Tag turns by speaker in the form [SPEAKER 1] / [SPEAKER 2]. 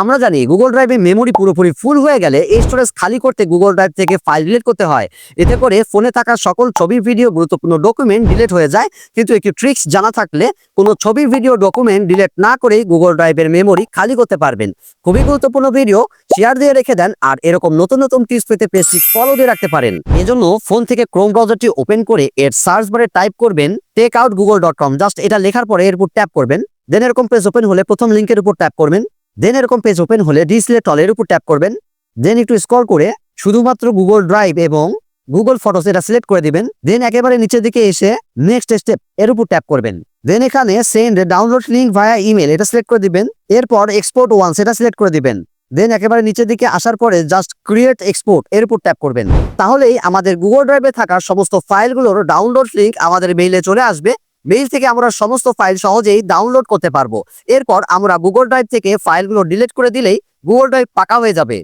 [SPEAKER 1] আমরা জানি গুগল ড্রাইভে মেমোরি পুরোপুরি ফুল হয়ে গেলে এই স্টোরেজ খালি করতে গুগল ড্রাইভ থেকে ফাইল ডিলিট করতে হয়। এতে করে ফোনে থাকা সকল ছবি ভিডিও গুরুত্বপূর্ণ ডকুমেন্ট ডিলিট হয়ে যায়। কিন্তু একটি ট্রিক্স জানা থাকলে কোনো ছবি ভিডিও ডকুমেন্ট ডিলিট না করেই গুগল ড্রাইভের মেমোরি খালি করতে পারবেন। খুবই গুরুত্বপূর্ণ ভিডিও শেয়ার দিয়ে রেখে দেন আর এরকম নতুন নতুন টিপস পেতে পেজটি ফলো দিয়ে রাখতে পারেন। এজন্য ফোন থেকে ক্রোম ব্রাউজারটি ওপেন করে এর সার্চ বারে টাইপ করবেন take out Google dot com just এটা লেখার পরে এর উপর ট্যাপ করবেন। দেন এরকম পেজ ওপেন হলে প্রথম লিঙ্কের উপর ট্যাপ করবেন। দেন এরকম পেজ ওপেন হলে ডিসপ্লে টলের উপর ট্যাপ করবেন। দেন একটু স্ক্রল করে শুধুমাত্র গুগল ড্রাইভ এবং গুগল ফটোস এটা সিলেক্ট করে দিবেন। দেন একেবারে নিচের দিকে এসে নেক্সট স্টেপ এর উপর ট্যাপ করবেন। দেন এখানে send download link via email এটা সিলেক্ট করে দিবেন। এরপর এক্সপোর্ট ওয়ান সেটা সিলেক্ট করে দিবেন। দেন একেবারে নিচের দিকে আসার পরে জাস্ট ক্রিয়েট এক্সপোর্ট এর উপর ট্যাপ করবেন। তাহলেই আমাদের গুগল ড্রাইভে থাকা সমস্ত ফাইলগুলোর ডাউনলোড লিঙ্ক আমাদের মেইলে চলে আসবে। মেইল থেকে আমরা সমস্ত ফাইল সহজেই ডাউনলোড করতে পারব। এরপর আমরা গুগল ড্রাইভ থেকে ফাইলগুলো ডিলিট করে দিলেই গুগল ড্রাইভ পাকা হয়ে যাবে।